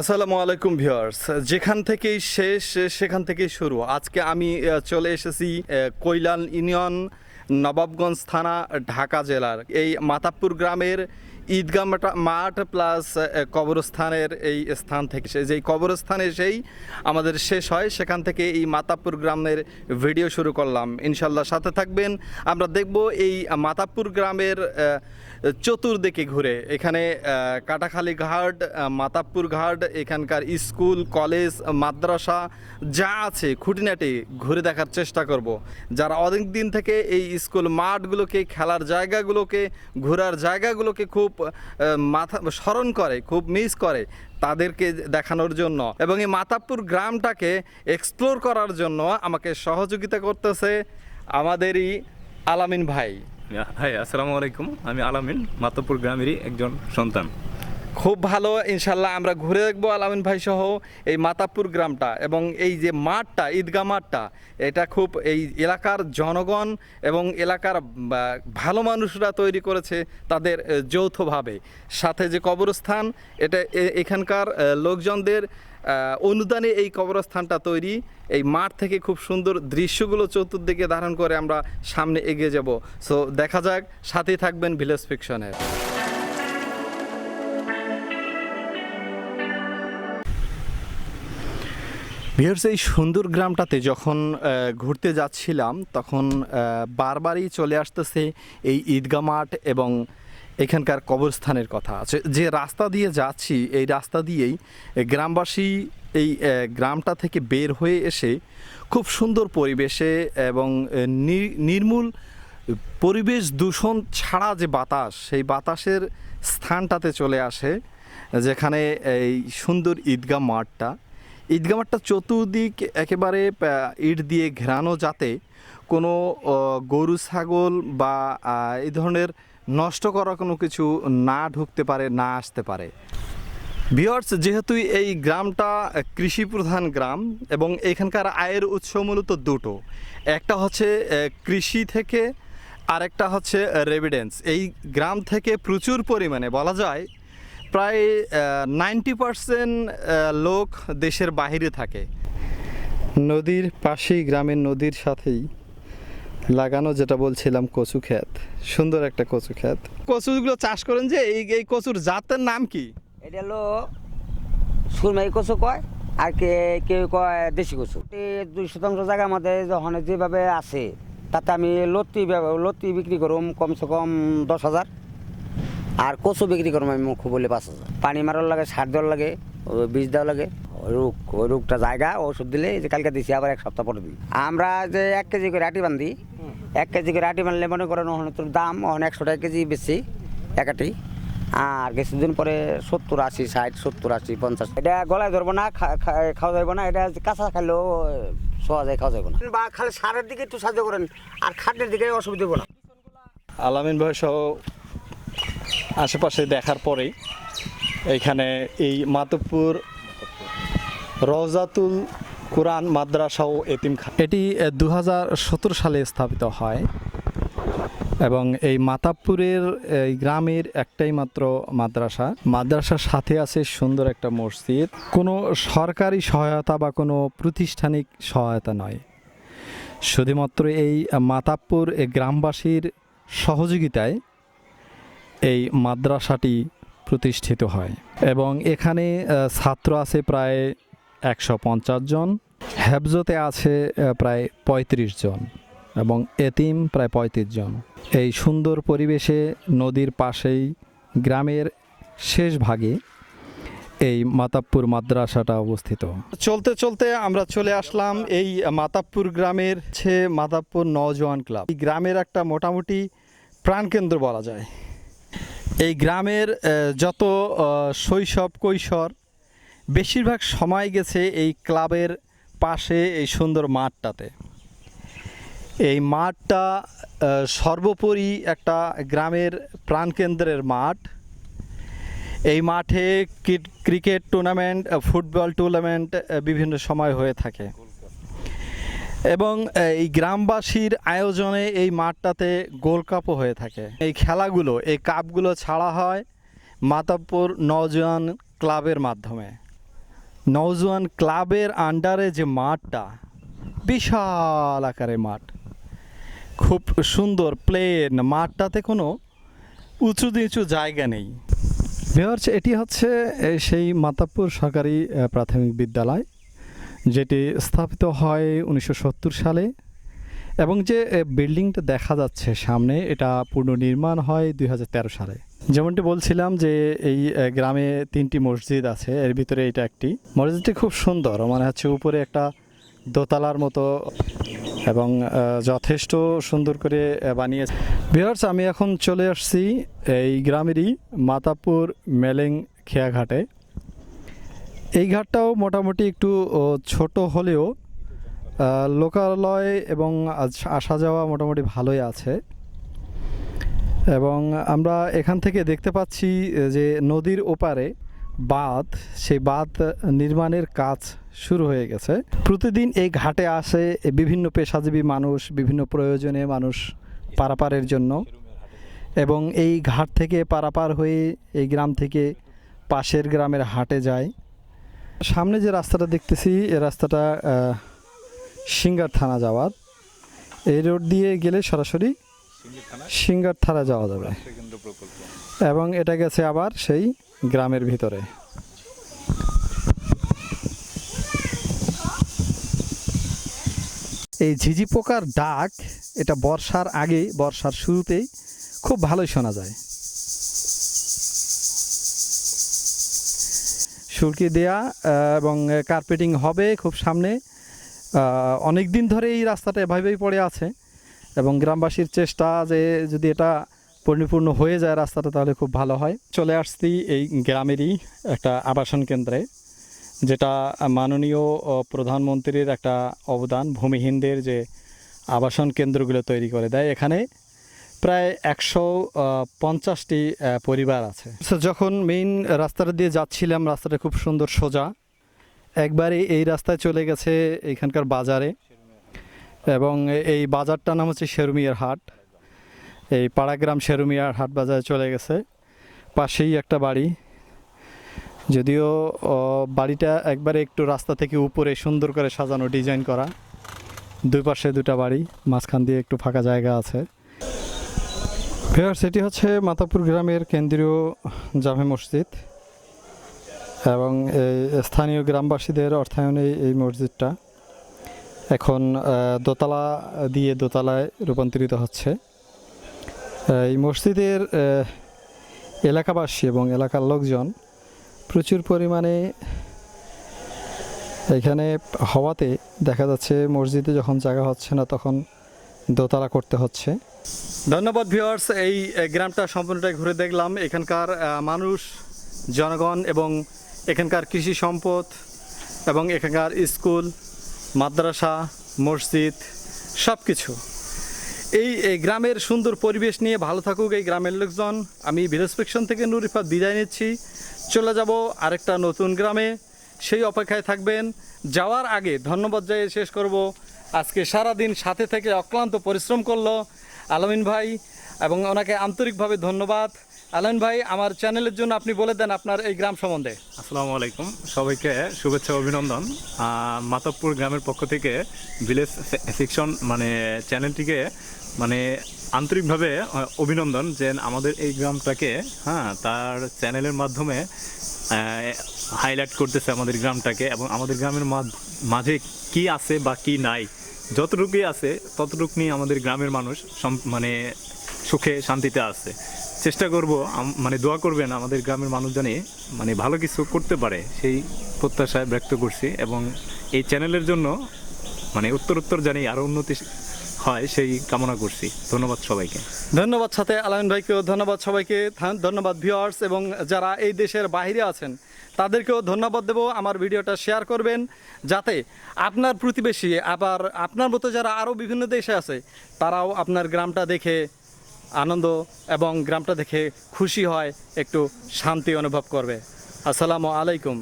আসসালামু আলাইকুম ভিউয়ার্স। যেখান থেকেই শেষ, সেখান থেকেই শুরু। আজকে আমি চলে এসেছি কৈলান ইউনিয়ন নবাবগঞ্জ থানা, ঢাকা জেলার। এই মাতাপুর গ্রামের ঈদগাহ মাঠ প্লাস কবরস্থানের এই স্থান থেকে সে- যেই কবরস্থানে সেই আমাদের শেষ হয়, সেখান থেকে এই মাতাবপুর গ্রামের ভিডিও শুরু করলাম। ইনশাল্লাহ সাথে থাকবেন। আমরা দেখব এই মাতাপুর গ্রামের চতুর্দিকে ঘুরে। এখানে কাটাখালী ঘাট মাতাপুর ঘাট, এখানকার স্কুল, কলেজ, মাদ্রাসা, যা আছে খুঁটিনাটি ঘুরে দেখার চেষ্টা করব। যারা অনেক দিন থেকে এই স্কুল মাঠগুলোকে, খেলার জায়গাগুলোকে, ঘোরার জায়গাগুলোকে খুব মাথা, স্মরণ করে, খুব মিস করে তাদেরকে দেখানোর জন্য। এবং এই মাতাপুর গ্রামটাকে এক্সপ্লোর করার জন্য আমাকে সহযোগিতা করতেছে আমাদেরই আলামিন ভাই। হ্যাঁ আসসালামু আলাইকুম। আমি আলামিন মাতাপুর গ্রামেরই একজন সন্তান। খুব ভালো ইনশাল্লাহ আমরা ঘুরে দেখব আলামিন ভাই সহ এই মাতাপুর গ্রামটা এবং এই যে মাঠটা, ঈদগাহ মাঠটা, এটা খুব এই এলাকার জনগণ এবং এলাকার ভালো মানুষরা তৈরি করেছে তাদের যৌথভাবে। সাথে যে কবরস্থান, এটা এখানকার লোকজনদের অনুদানে এই কবরস্থানটা তৈরি। এই মাঠ থেকে খুব সুন্দর দৃশ্যগুলো চতুর্দিকে ধারণ করে আমরা সামনে এগিয়ে যাব। সো দেখা যাক, সাথেই থাকবেন ভিলেজ ফিকশনের। ভিউয়ার্স এই সুন্দর গ্রামটাতে যখন ঘুরতে যাচ্ছিলাম, তখন বারবারই চলে আসতেছে এই ঈদগা মাঠ এবং এখানকার কবরস্থানের কথা আছে। যে রাস্তা দিয়ে যাচ্ছি, এই রাস্তা দিয়েই গ্রামবাসী এই গ্রামটা থেকে বের হয়ে এসে খুব সুন্দর পরিবেশে এবং নির্মূল পরিবেশ দূষণ ছাড়া যে বাতাস, সেই বাতাসের স্থানটাতে চলে আসে, যেখানে এই সুন্দর ঈদগা মাঠটা। ঈদগাহ মাঠটা চতুর্দিক একেবারে ইট দিয়ে ঘেরানো যাতে কোনো গরু, ছাগল বা এই ধরনের নষ্ট করা কোনো কিছু না ঢুকতে পারে, না আসতে পারে। ভিওয়ার্স যেহেতু এই গ্রামটা কৃষি প্রধান গ্রাম এবং এখানকার আয়ের উৎস মূলত দুটো, একটা হচ্ছে কৃষি থেকে আরেকটা হচ্ছে রেভিডেন্স এই গ্রাম থেকে প্রচুর পরিমাণে, বলা যায় প্রায় নাইনটি পারসেন্ট লোক দেশের বাইরে থাকে। নদীর পাশেই, গ্রামের নদীর সাথেই লাগানো যেটা বলছিলাম কচু ক্ষেত। সুন্দর একটা কচু ক্ষেত। কচুগুলো চাষ করেন যে, এই এই কচুর জাতের নাম কি? এটা হলো সুরমাই কচু কয়, আর কে, কেউ কয় দেশি কচু। দুই শতাংশ জায়গা আমাদের যখন যেভাবে আছে, তাতে আমি ব্যব- লত্তি বিক্রি করুম কমসে কম দশ হাজার। আর কচু বিক্রি করুম আমি মুখ বলে পাঁচ হাজার। পানি মারার লাগে সার দেওয়ার লাগে বীজ দেওয়া লাগে। রোগ ওই রোগটা জায়গা ওষুধ দিলে এই যে কালকে দিছি আবার এক সপ্তাহ পরে দিই। আমরা যে এক কেজি করে আটি বান্ধি এক কেজি করে আটি বানলে মনে করেন ওখানে তোর দাম ওখানে একশো টাকা কেজি বেশি একাটি আর কিছুদিন পরে সত্তর আশি ষাট সত্তর আশি পঞ্চাশ। এটা গলায় ধরবো না খা- খা- খাওয়া যাবে না এটা কাঁচা খাইলেও সহজে খাওয়া যাবে না। বা খালি সারের দিকে একটু সাহায্য করেন আর খাদ্যের দিকে অসুবিধা হবে না। আলামিন ভাই সহ আশেপাশে দেখার পরে এইখানে এই মাতব্বর রওজাতুল কোরআন মাদ্রাসা ও এতিমখানা। এটি দু হাজার সতেরো সালে স্থাপিত হয় এবং এই মাতাবপুরের, এই গ্রামের একটাই মাত্র মাদ্রাসা। মাদ্রাসার সাথে আছে সুন্দর একটা মসজিদ। কোনো সরকারি সহায়তা বা কোনো প্রতিষ্ঠানিক সহায়তা নয়। শুধুমাত্র এই মাতাবপুর গ্রামবাসীর সহযোগিতায় এই মাদ্রাসাটি প্রতিষ্ঠিত হয়। এবং এখানে ছাত্র আছে প্রায় একশো পঞ্চাশ জন হ্যাবজতে আছে প্রায় পঁয়ত্রিশ জন এবং এতিম প্রায় পঁয়ত্রিশ জন। এই সুন্দর পরিবেশে নদীর পাশেই গ্রামের শেষ ভাগে এই মাতাবপুর মাদ্রাসাটা অবস্থিত। চলতে চলতে আমরা চলে আসলাম এই মাতাবপুর গ্রামের ছে মাতাবপুর নওজোয়ান ক্লাব। এই গ্রামের একটা মোটামুটি প্রাণকেন্দ্র বলা যায়। এই গ্রামের যত শৈশব, কৈশোর, বেশিরভাগ সময় গেছে এই ক্লাবের পাশে এই সুন্দর মাঠটাতে। এই মাঠটা সর্বোপরি একটা গ্রামের প্রাণকেন্দ্রের মাঠ। এই মাঠে ক্রিকেট টুর্নামেন্ট, ফুটবল টুর্নামেন্ট বিভিন্ন সময় হয়ে থাকে। এবং এই গ্রামবাসীর আয়োজনে এই মাঠটাতে গোল্ড কাপও হয়ে থাকে। এই খেলাগুলো, এই কাপগুলো ছাড়া হয় মাতাবপুর নওজোয়ান ক্লাবের মাধ্যমে। নওজোয়ান ক্লাবের আন্ডারে যে মাঠটা, বিশাল আকারের মাঠ। খুব সুন্দর প্লেন, মাঠটাতে কোনো উঁচু নিচু জায়গা নেই। এটি হচ্ছে সেই মাতাপুর সরকারি প্রাথমিক বিদ্যালয়। যেটি স্থাপিত হয় উনিশশো সত্তর সালে এবং যে বিল্ডিংটা দেখা যাচ্ছে সামনে, এটা পুনর্নির্মাণ হয় দুই হাজার তেরো সালে। যেমনটি বলছিলাম যে, এই গ্রামে তিনটি মসজিদ আছে, এর ভিতরে এটা একটি। মসজিদটি খুব সুন্দর, মনে হচ্ছে উপরে একটা দোতলার মতো এবং যথেষ্ট সুন্দর করে বানিয়েছে। বিহার্স আমি এখন চলে আসছি এই গ্রামেরই মাতাপুর মেলেং খেয়াঘাটে। এই ঘাটটাও মোটামুটি একটু ছোট হলেও লোকালয় এবং আসা যাওয়া মোটামুটি ভালোই আছে। এবং আমরা এখান থেকে দেখতে পাচ্ছি যে নদীর ওপারে বাঁধ, সেই বাঁধ নির্মাণের কাজ শুরু হয়ে গেছে। প্রতিদিন এই ঘাটে আসে বিভিন্ন পেশাজীবী মানুষ, বিভিন্ন প্রয়োজনে মানুষ পারাপারের জন্য। এবং এই ঘাট থেকে পারাপার হয়ে এই গ্রাম থেকে পাশের গ্রামের হাটে যায়। সামনে যে রাস্তাটা দেখতেছি এ রাস্তাটা সিঙ্গার থানা যাওয়ার। এই রোড দিয়ে গেলে সরাসরি সিঙ্গার থানা? যাওয়া যাবে। এবং এটা গেছে আবার সেই গ্রামের ভিতরে। এই ঝিঝি পোকার ডাক এটা বর্ষার আগে বর্ষার শুরুতেই খুব ভালোই শোনা যায়। সুরকি দেয়া এবং কার্পেটিং হবে খুব সামনে। অনেক দিন ধরে এই রাস্তাটা এভাবেই পড়ে আছে, এবং গ্রামবাসীর চেষ্টা যে যদি এটা পরিপূর্ণ হয়ে যায় রাস্তাটা, তাহলে খুব ভালো হয়। চলে আসছি এই গ্রামেরই একটা আবাসন কেন্দ্রে, যেটা মাননীয় প্রধানমন্ত্রীর একটা অবদান, ভূমিহীনদের যে আবাসন কেন্দ্রগুলো তৈরি করে দেয়। এখানে প্রায় একশো পঞ্চাশটি পরিবার আছে। So, যখন মেইন রাস্তাটা দিয়ে যাচ্ছিলাম রাস্তাটা খুব সুন্দর সোজা। একবারে এই রাস্তায় চলে গেছে এখানকার বাজারে। এবং এই বাজারটার নাম হচ্ছে শেরুমিয়ার হাট। এই পাড়াগ্রাম শেরুমিয়ার হাট বাজারে চলে গেছে। পাশেই একটা বাড়ি। যদিও বাড়িটা একবারে একটু রাস্তা থেকে উপরে সুন্দর করে সাজানো ডিজাইন করা। দুই পাশে দুটা বাড়ি মাঝখান দিয়ে একটু ফাঁকা জায়গা আছে। ভিউয়ার্স এটি হচ্ছে মাতাপুর গ্রামের কেন্দ্রীয় জামে মসজিদ এবং এই স্থানীয় গ্রামবাসীদের অর্থায়নে এই মসজিদটা এখন দোতলা দিয়ে দোতলায় রূপান্তরিত হচ্ছে। এই মসজিদের এলাকাবাসী এবং এলাকার লোকজন প্রচুর পরিমাণে এখানে হওয়াতে দেখা যাচ্ছে মসজিদে যখন জায়গা হচ্ছে না তখন দোতলা করতে হচ্ছে। ধন্যবাদ ভিউয়ার্স, এই গ্রামটা সম্পূর্ণটাই ঘুরে দেখলাম। এখানকার মানুষ, জনগণ এবং এখানকার কৃষি সম্পদ এবং এখানকার স্কুল, মাদ্রাসা, মসজিদ সব কিছু এই গ্রামের সুন্দর পরিবেশ নিয়ে ভালো থাকুক এই গ্রামের লোকজন। আমি ভিলেজ থেকে নুরিফাত বিদায় নিচ্ছি। চলে যাব আরেকটা নতুন গ্রামে। সেই অপেক্ষায় থাকবেন। যাওয়ার আগে ধন্যবাদ জানিয়ে শেষ করব। আজকে সারা দিন সাথে থেকে অক্লান্ত পরিশ্রম করল আলামিন ভাই এবং ওনাকে আন্তরিকভাবে ধন্যবাদ। আলমিন ভাই, আমার চ্যানেলের জন্য আপনি বলে দেন আপনার এই গ্রাম সম্বন্ধে। আসসালামু আলাইকুম। সবাইকে শুভেচ্ছা, অভিনন্দন। মাতাবপুর গ্রামের পক্ষ থেকে ভিলেজ সেকশন মানে চ্যানেলটিকে মানে আন্তরিকভাবে অভিনন্দন যে আমাদের এই গ্রামটাকে হ্যাঁ তার চ্যানেলের মাধ্যমে হাইলাইট করতেছে আমাদের গ্রামটাকে এবং আমাদের গ্রামের মাঝ- কি আছে বা কি নাই, যতটুকুই আছে ততটুকু নিয়ে আমাদের গ্রামের মানুষ মানে সুখে শান্তিতে আছে। চেষ্টা করব মানে দোয়া করবেন আমাদের গ্রামের মানুষ জানি মানে ভালো কিছু করতে পারে সেই প্রত্যাশায় ব্যক্ত করছি এবং এই চ্যানেলের জন্য মানে উত্তর উত্তর জানি আরও উন্নতি হয়, সেই কামনা করছি। ধন্যবাদ সবাইকে। ধন্যবাদ সাথে আলামিন ভাইকেও ধন্যবাদ সবাইকে। ধন্যবাদ ভিউয়ার্স এবং যারা এই দেশের বাইরে আছেন, তাদেরকেও ধন্যবাদ দেব। আমার ভিডিওটা শেয়ার করবেন যাতে আপনার প্রতিবেশী, আবার আপনার মতো যারা আরও বিভিন্ন দেশে আছে, তারাও আপনার গ্রামটা দেখে আনন্দ এবং গ্রামটা দেখে খুশি হয়, একটু শান্তি অনুভব করবে। আসসালামু আলাইকুম।